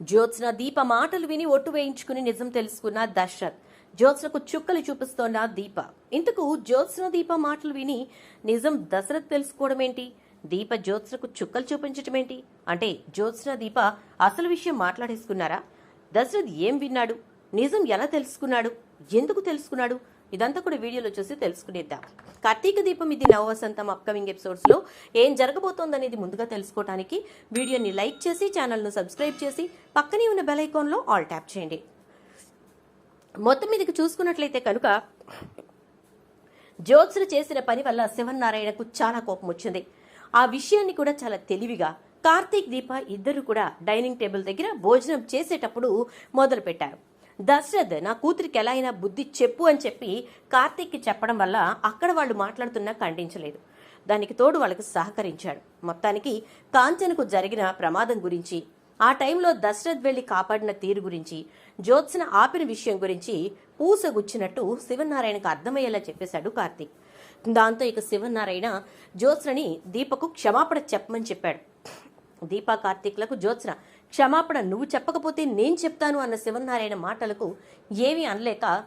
జ్యోత్స్న దీప మాటలు విని ఒట్టు వేయించుకుని నిజం తెలుసుకున్న దశరథ్ జ్యోత్స్నకు చుక్కలు చూపిస్తోన్న దీప. ఇంతకు జ్యోత్స్న దీప మాటలు విని నిజం దశరథ్ తెలుసుకోవడం ఏంటి దీప జ్యోత్స్నకు చుక్కలు చూపించటం ఏంటి అంటే జ్యోత్స్న దీప అసలు విషయం మాట్లాడేసుకున్నారా? దశరథ్ ఏం విన్నాడు? నిజం ఎలా తెలుసుకున్నాడు? ఎందుకు తెలుసుకున్నాడు? ఇదంతా కూడా వీడియోలో చూసి తెలుసుకునేద్దాం. కార్తీక దీపం ఇది నవ వసంతం అప్కమింగ్ ఎపిసోడ్స్లో ఏం జరగబోతోందనేది ముందుగా తెలుసుకోవడానికి వీడియోని లైక్ చేసి ఛానల్ను సబ్స్క్రైబ్ చేసి పక్కనే ఉన్న బెల్ ఐకాన్లో ఆల్ ట్యాప్ చేయండి. మొత్తం మీదకి చూసుకున్నట్లయితే కనుక జ్యోత్సులు చేసిన పని వల్ల శివనారాయణకు చాలా కోపం వచ్చింది. ఆ విషయాన్ని కూడా చాలా తెలివిగా కార్తీక్ దీప ఇద్దరు కూడా డైనింగ్ టేబుల్ దగ్గర భోజనం చేసేటప్పుడు మొదలు పెట్టారు దశరథ్ నా కూతురికి ఎలా అయినా బుద్ధి చెప్పు అని చెప్పి కార్తీక్కి చెప్పడం వల్ల అక్కడ వాళ్ళు మాట్లాడుతున్నా ఖండించలేదు. దానికి తోడు వాళ్ళకి సహకరించాడు. మొత్తానికి కాంచనకు జరిగిన ప్రమాదం గురించి ఆ టైంలో దశరథ్ వెళ్ళి కాపాడిన తీరు గురించి జ్యోత్స్న ఆపిన విషయం గురించి పూసగుచ్చినట్టు శివనారాయణకు అర్థమయ్యేలా చెప్పేశాడు కార్తీక్. దాంతో ఇక శివనారాయణ జ్యోత్స్నని దీపకు క్షమాపణ చెప్పమని చెప్పాడు. దీపా కార్తీక్లకు జ్యోత్స్న క్షమాపణ నువ్వు చెప్పకపోతే నేను చెప్తాను అన్న శివనారాయణ మాటలకు ఏమీ అనలేక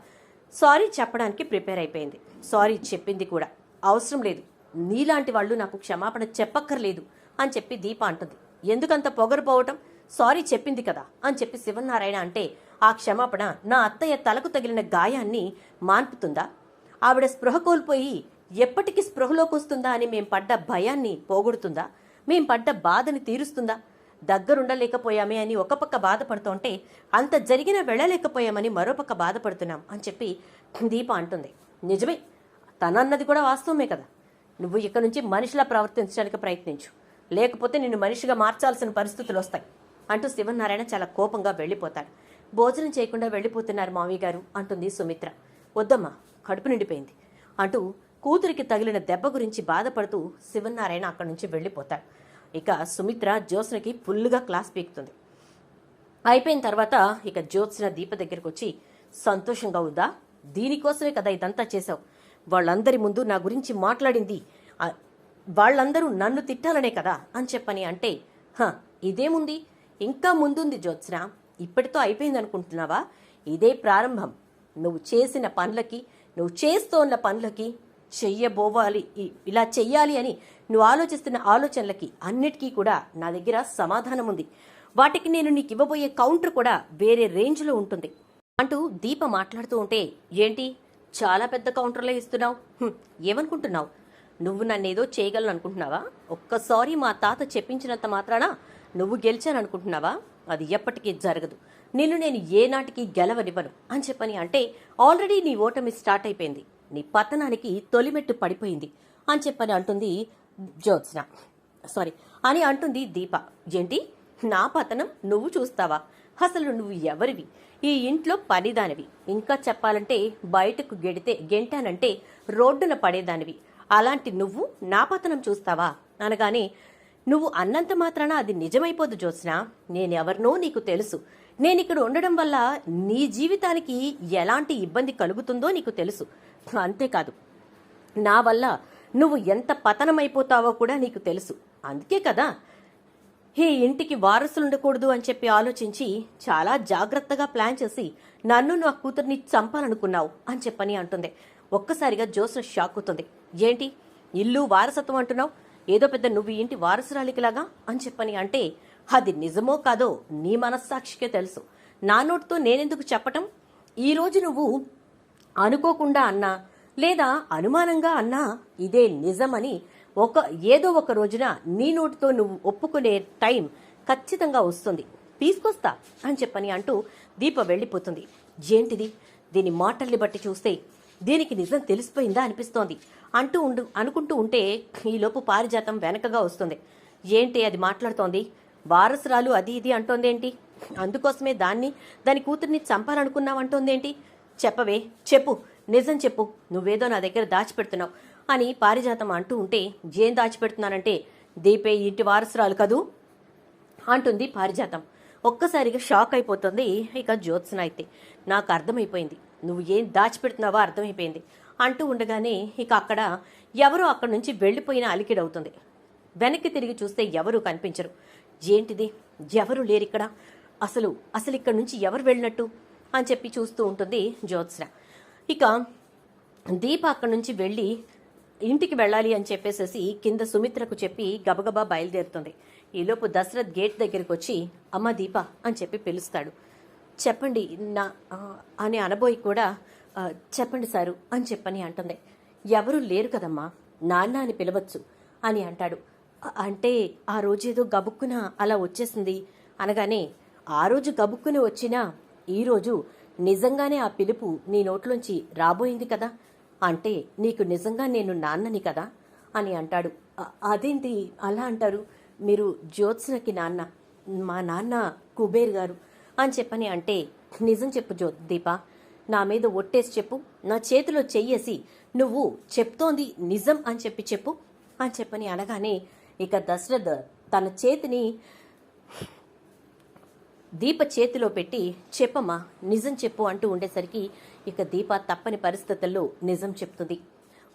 సారీ చెప్పడానికి ప్రిపేర్ అయిపోయింది. సారీ చెప్పింది కూడా. అవసరం లేదు. నీలాంటి వాళ్ళు నాకు క్షమాపణ చెప్పక్కర్లేదు అని చెప్పి దీప అంటుంది. ఎందుకంత పొగరుపోవటం? సారీ చెప్పింది కదా అని చెప్పి శివనారాయణ అంటే ఆ క్షమాపణ నా అత్తయ్య తలకు తగిలిన గాయాన్ని మాన్పుతుందా? ఆవిడ స్పృహ కోల్పోయి ఎప్పటికి స్పృహలోకి వస్తుందా అని మేం పడ్డ భయాన్ని పోగొడుతుందా? మేం పడ్డ బాధని తీరుస్తుందా? దగ్గరుండలేకపోయామే అని ఒక పక్క బాధపడుతుంటే అంత జరిగిన వెళ్ళలేకపోయామని మరోపక్క బాధపడుతున్నాం అని చెప్పి దీప అంటుంది. నిజమే తనన్నది కూడా వాస్తవమే కదా. నువ్వు ఇక నుంచి మనిషిలా ప్రవర్తించడానికి ప్రయత్నించు. లేకపోతే నిన్ను మనిషిగా మార్చాల్సిన పరిస్థితులు వస్తాయి అంటూ శివనారాయణ చాలా కోపంగా వెళ్ళిపోతాడు. భోజనం చేయకుండా వెళ్ళిపోతున్నారు మామయ్య గారు అంటుంది సుమిత్ర. వద్దమ్మా కడుపు నిండిపోయింది అంటూ కూతురికి తగిలిన దెబ్బ గురించి బాధపడుతూ శివనారాయణ అక్కడి నుంచి వెళ్ళిపోతాడు. ఇక సుమిత్ర జ్యోత్స్నకి ఫుల్గా క్లాస్ పీకుతుంది. అయిపోయిన తర్వాత ఇక జ్యోత్స్న దీప దగ్గరకు వచ్చి సంతోషంగా ఉందా? దీనికోసమే కదా ఇదంతా చేశావు. వాళ్ళందరి ముందు నా గురించి మాట్లాడింది. వాళ్ళందరూ నన్ను తిట్టాలనే కదా అని చెప్పని అంటే హ ఇదేముంది? ఇంకా ముందుంది జ్యోత్స్న. ఇప్పటితో అయిపోయింది అనుకుంటున్నావా ఇదే ప్రారంభం. నువ్వు చేసిన పనులకి నువ్వు చేస్తోన్న పనులకి చెయ్యబోవాలి ఇలా చెయ్యాలి అని నువ్వు ఆలోచిస్తున్న ఆలోచనలకి అన్నిటికీ కూడా నా దగ్గర సమాధానం ఉంది. వాటికి నేను నీకు ఇవ్వబోయే కౌంటర్ కూడా వేరే రేంజ్లో ఉంటుంది. అంటూ దీప మాట్లాడుతూ ఉంటే ఏంటి? చాలా పెద్ద కౌంటర్లే ఇస్తున్నావు. ఏమనుకుంటున్నావు? నువ్వు నన్నేదో చేయగలను అనుకుంటున్నావా ఒక్కసారి మా తాత చెప్పించినంత మాత్రాన నువ్వు గెలిచాననుకుంటున్నావా? అది ఎప్పటికీ జరగదు. నిన్ను నేను ఏనాటికి గెలవనివ్వను. అని చెప్పని అంటే ఆల్రెడీ నీ ఓటమి స్టార్ట్ అయిపోయింది. నీ పతనానికి తొలిమెట్టు పడిపోయింది. అని చెప్పని అంటుంది జ్యోత్స్న. సారీ అని అంటుంది దీప. ఏంటి? నా పతనం నువ్వు చూస్తావా? అసలు నువ్వు ఎవరివి? ఈ ఇంట్లో పనిదానివి. ఇంకా చెప్పాలంటే బయటకు గెడితే గెంటానంటే రోడ్డున పడేదానివి. అలాంటి నువ్వు నా పతనం చూస్తావా? అనగానే నువ్వు అన్నంత మాత్రాన అది నిజమైపోదు జ్యోత్స్న. నేనెవరినో నీకు తెలుసు. నేను ఇక్కడ ఉండడం వల్ల నీ జీవితానికి ఎలాంటి ఇబ్బంది కలుగుతుందో నీకు తెలుసు. అంతేకాదు నా వల్ల నువ్వు ఎంత పతనమైపోతావో కూడా నీకు తెలుసు. అందుకే కదా. ఈ ఇంటికి వారసులు ఉండకూడదు అని చెప్పి ఆలోచించి చాలా జాగ్రత్తగా ప్లాన్ చేసి నన్ను నా కూతుర్ని చంపాలనుకున్నావు అని చెప్పని అంటుంది. ఒక్కసారిగా జోసెఫ్ షాక్ అవుతుంది. ఏంటి? ఇల్లు వారసత్వం అంటున్నావు? ఏదో పెద్ద నువ్వు ఇంటి వారసురాలికిలాగా అని చెప్పని అంటే అది నిజమో కాదో నీ మనస్సాక్షికే తెలుసు. నా నోటితో నేనెందుకు చెప్పటం? ఈరోజు నువ్వు అనుకోకుండా అన్నా లేదా అనుమానంగా అన్నా ఇదే నిజమని ఒక ఏదో ఒక రోజున నీ నోటితో నువ్వు ఒప్పుకునే టైం ఖచ్చితంగా వస్తుంది. తీసుకొస్తా అని చెప్పని అంటూ దీప వెళ్ళిపోతుంది. ఏంటిది? దీని మాటల్ని బట్టి చూస్తే దీనికి నిజం తెలిసిపోయిందా అనిపిస్తోంది. అంటూ ఉండు అనుకుంటూ ఉంటే ఈలోపు పారిజాతం వెనకగా వస్తుంది. ఏంటి అది మాట్లాడుతోంది? వారసురాలు అది ఇది అంటోందేంటి? అందుకోసమే దాన్ని దాని కూతుర్ని చంపాలనుకున్నావంటోందేంటి? చెప్పవే చెప్పు. నిజం చెప్పు. నువ్వేదో నా దగ్గర దాచిపెడుతున్నావు. అని పారిజాతం అంటూ ఉంటే ఏం దాచిపెడుతున్నానంటే దీపే ఇంటి వారసురాలు కదూ? అంటుంది పారిజాతం. ఒక్కసారిగా షాక్ అయిపోతుంది ఇక జ్యోత్స్న అయితే. నాకు అర్థమైపోయింది. నువ్వు ఏం దాచిపెడుతున్నావో అర్థమైపోయింది. అంటూ ఉండగానే ఇక అక్కడ ఎవరో అక్కడి నుంచి వెళ్ళిపోయిన అలికిడవుతుంది. వెనక్కి తిరిగి చూస్తే ఎవరూ కనిపించరు. ఏంటిది? ఎవరు లేరిక్కడ? అసలు అసలు ఇక్కడ నుంచి ఎవరు వెళ్ళినట్టు? అని చెప్పి చూస్తూ ఉంటుంది జ్యోత్స్న. ఇక దీప అక్కడి నుంచి వెళ్ళి ఇంటికి వెళ్ళాలి అని చెప్పేసేసి కింద సుమిత్రకు చెప్పి గబగబా బయలుదేరుతుంది. ఈలోపు దశరథ్ గేట్ దగ్గరికి వచ్చి అమ్మ దీప అని చెప్పి పిలుస్తాడు. చెప్పండి నా అని అనబోయి కూడా చెప్పండి సారు అని చెప్పని అంటుంది. ఎవరూ లేరు కదమ్మా నాన్న అని పిలవచ్చు అని అంటాడు. అంటే ఆ రోజేదో గబుక్కున అలా వచ్చేసింది అనగానే ఆ రోజు గబుక్కున వచ్చినా ఈరోజు నిజంగానే ఆ పిలుపు నీ నోట్లోంచి రాబోయింది కదా? అంటే నీకు నిజంగా నేను నాన్నని కదా? అని అంటాడు. అదేంటి అలా అంటారు? మీరు జ్యోత్స్నకి నాన్న మా నాన్న కుబేర్ గారు అని చెప్పని అంటే నిజం చెప్పు జ్యో దీప. నా మీద ఒట్టేసి చెప్పు నా చేతిలో చెయ్యేసి నువ్వు చెప్తోంది నిజం అని చెప్పి చెప్పు అని చెప్పని అనగానే ఇక దశరథ్ తన చేతిని దీప చేతిలో పెట్టి చెప్పమ్మా నిజం చెప్పు అంటూ ఉండేసరికి ఇక దీప తప్పని పరిస్థితుల్లో నిజం చెప్తుంది.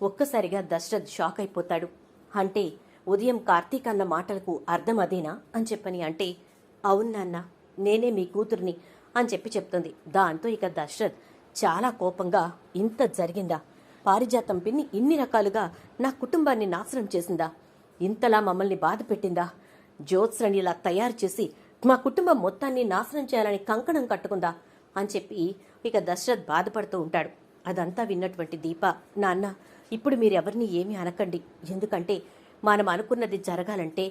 ఒక్కసారిగా దశరథ్ షాక్ అయిపోతాడు. అంటే ఉదయం కార్తీక్ అన్న మాటలకు అర్థం అదేనా? అని చెప్పని అంటే అవును నాన్న నేనే మీ కూతుర్ని అని చెప్పి చెప్తుంది. దాంతో ఇక దశరథ్ చాలా కోపంగా ఇంత జరిగిందా? పారిజాతం పిన్ని ఇన్ని రకాలుగా నా కుటుంబాన్ని నాశనం చేసిందా? ఇంతలా మమ్మల్ని బాధ పెట్టిందా జ్యోత్స్రని ఇలా తయారు చేసి మా కుటుంబం మొత్తాన్ని నాశనం చేయాలని కంకణం కట్టుకుందా అని చెప్పి ఇక దశరథ్ బాధపడుతూ ఉంటాడు. అదంతా విన్నటువంటి దీప నాన్న ఇప్పుడు మీరెవరిని ఏమీ అనకండి. ఎందుకంటే మనం అనుకున్నది జరగాలంటే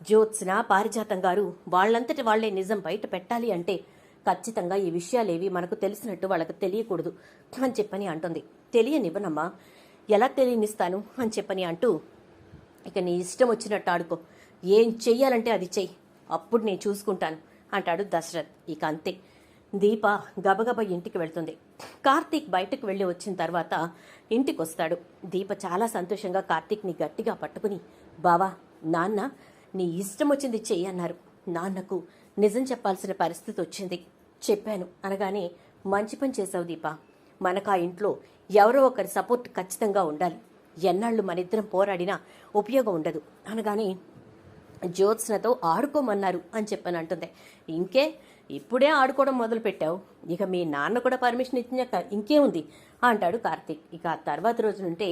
జ్యోత్స్న పారిజాతం గారు వాళ్ళంతటి వాళ్ళే నిజం బయట పెట్టాలి అంటే ఖచ్చితంగా ఈ విషయాలేవి మనకు తెలిసినట్టు వాళ్ళకి తెలియకూడదు అని చెప్పని అంటుంది. తెలియనివ్వనమ్మా ఎలా తెలియనిస్తాను? అని చెప్పని అంటూ ఇక నీ ఇష్టం వచ్చినట్టు ఆడుకో. ఏం చెయ్యాలంటే అది చెయ్యి. అప్పుడు నేను చూసుకుంటాను అంటాడు దశరథ్. ఇక అంతే. దీప గబగబ ఇంటికి వెళ్తుంది. కార్తీక్ బయటకు వెళ్ళి వచ్చిన తర్వాత ఇంటికి వస్తాడు దీప చాలా సంతోషంగా కార్తీక్ని గట్టిగా పట్టుకుని బావా నాన్న నీ ఇష్టం వచ్చింది చెయ్యి అన్నారు. నాన్నకు నిజం చెప్పాల్సిన పరిస్థితి వచ్చింది. చెప్పాను అనగానే మంచి పని చేశావు దీప. మనకు ఆ ఇంట్లో ఎవరో ఒకరి సపోర్ట్ ఖచ్చితంగా ఉండాలి. ఎన్నాళ్ళు మనిద్దరం పోరాడినా ఉపయోగం ఉండదు. అనగానే జ్యోత్స్నతో ఆడుకోమన్నారు అని చెప్పని అంటుంది. ఇంకే ఇప్పుడే ఆడుకోవడం మొదలు పెట్టావు ఇక మీ నాన్న కూడా పర్మిషన్ ఇచ్చినాక ఇంకే ఉంది అంటాడు కార్తీక్. ఇక ఆ తర్వాత రోజు నుంటే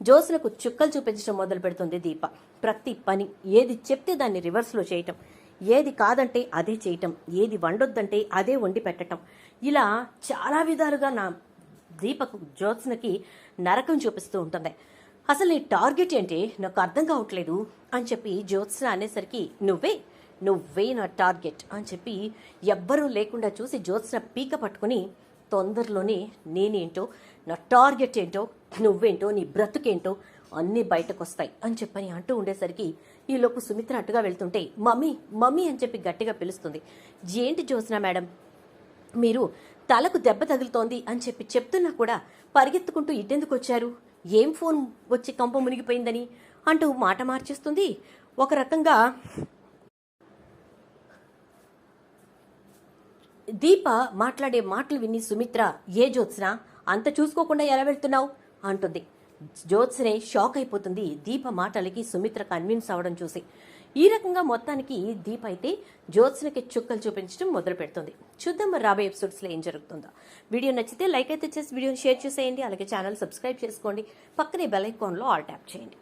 జ్యోత్స్నకు చుక్కలు చూపించడం మొదలు పెడుతుంది దీప. ప్రతి పని ఏది చెప్తే దాన్ని రివర్స్లో చేయటం. ఏది కాదంటే అదే చేయటం. ఏది వండొద్దంటే అదే వండి పెట్టటం. ఇలా చాలా విధాలుగా నా దీపకు జ్యోత్స్నకి నరకం చూపిస్తూ ఉంటుంది. అసలు నీ టార్గెట్ ఏంటి? నాకు అర్థం కావట్లేదు అని చెప్పి జ్యోత్స్న అనేసరికి నువ్వే నువ్వే నా టార్గెట్ అని చెప్పి ఎవ్వరూ లేకుండా చూసి జ్యోత్స్న పీక పట్టుకుని తొందరలోనే నేనేంటో నా టార్గెట్ ఏంటో నువ్వేంటో నీ బ్రతుకేంటో అన్నీ బయటకు వస్తాయి అని చెప్పని అంటూ ఉండేసరికి ఈలోపు సుమిత్ర అట్టుగా వెళ్తుంటే మమ్మీ మమ్మీ అని చెప్పి గట్టిగా పిలుస్తుంది. ఏంటి జ్యోత్స్న మేడం? మీరు తలకు దెబ్బ తగులుతోంది అని చెప్పి చెప్తున్నా కూడా పరిగెత్తుకుంటూ ఇటెందుకు వచ్చారు? ఏం ఫోన్ వచ్చి కంప మునిగిపోయిందని అంటూ మాట మార్చేస్తుంది. ఒక రకంగా దీప మాట్లాడే మాటలు విని సుమిత్ర ఏ జ్యోత్స్న అంత చూసుకోకుండా ఎలా వెళ్తున్నావు? అంటుంది. జ్యోత్స్నే షాక్ అయిపోతుంది. దీప మాటలకి సుమిత్ర కన్విన్స్ అవడం చూసి. ఈ రకంగా మొత్తానికి దీప్ అయితే జ్యోత్స్నకి చుక్కలు చూపించడం మొదలు పెడుతుంది. చూద్దాం మరి రాబోయే ఎపిసోడ్స్లో ఏం జరుగుతుందో. వీడియో నచ్చితే లైక్ అయితే చేసి వీడియోని షేర్ చేసేయండి. అలాగే ఛానల్ సబ్స్క్రైబ్ చేసుకోండి. పక్కనే బెల్ ఐకాన్లో ఆల్ ట్యాప్ చేయండి.